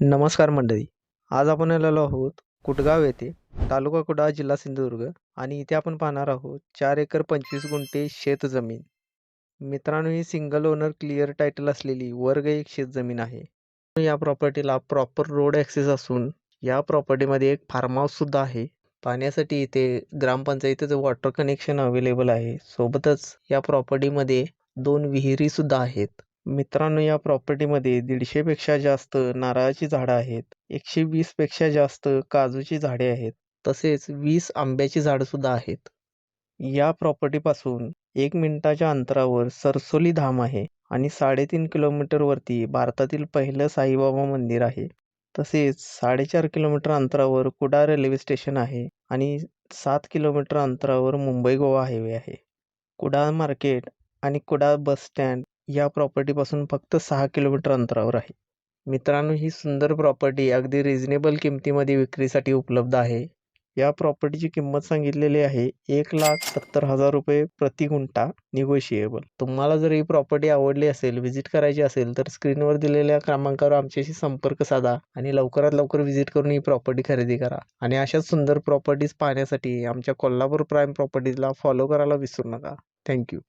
नमस्कार मंडळी. आज आपण आलेलो आहोत कुटगाव येथे तालुका कुडाळ जिल्हा सिंधुदुर्ग आणि इथे आपण पाहणार आहोत चार एकर पंचवीस गुंठे शेत जमीन. मित्रांनो ही सिंगल ओनर क्लिअर टायटल असलेली वर्ग एक शेत जमीन आहे. या प्रॉपर्टीला प्रॉपर रोड ॲक्सेस असून या प्रॉपर्टीमध्ये एक फार्म हाऊससुद्धा आहे. पाण्यासाठी इथे ग्रामपंचायतीचं वॉटर कनेक्शन अवेलेबल आहे. सोबतच या प्रॉपर्टीमध्ये दोन विहिरीसुद्धा आहेत. मित्रांनो या प्रॉपर्टीमध्ये दीडशेपेक्षा जास्त नारळाची झाडं आहेत एकशे वीसपेक्षा जास्त काजूची झाडे आहेत तसेच वीस आंब्याची झाडंसुद्धा आहेत. या प्रॉपर्टीपासून एक मिनिटाच्या अंतरावर सरसोली धाम आहे आणि साडेतीन किलोमीटरवरती भारतातील पहिलं साईबाबा मंदिर आहे. तसेच साडेचार किलोमीटर अंतरावर कुडाळ रेल्वे स्टेशन आहे आणि सात किलोमीटर अंतरावर मुंबई गोवा हायवे आहे. कुडाळ मार्केट आणि कुडाळ बस स्टँड या प्रॉपर्टीपासून फक्त सहा किलोमीटर अंतरावर आहे. मित्रांनो ही सुंदर प्रॉपर्टी अगदी रिझनेबल किमतीमध्ये विक्रीसाठी उपलब्ध आहे. या प्रॉपर्टीची किंमत सांगितलेली आहे एक लाख सत्तर हजार रुपये प्रति गुंठा निगोशिएबल तुम्हाला जर ही प्रॉपर्टी आवडली असेल व्हिजिट करायची असेल तर स्क्रीनवर दिलेल्या क्रमांकावर आमच्याशी संपर्क साधा आणि लवकरात लवकर व्हिजिट करून ही प्रॉपर्टी खरेदी करा. आणि अशाच सुंदर प्रॉपर्टीज पाहण्यासाठी आमच्या कोल्हापूर प्राईम प्रॉपर्टीजला फॉलो करायला विसरू नका. थँक्यू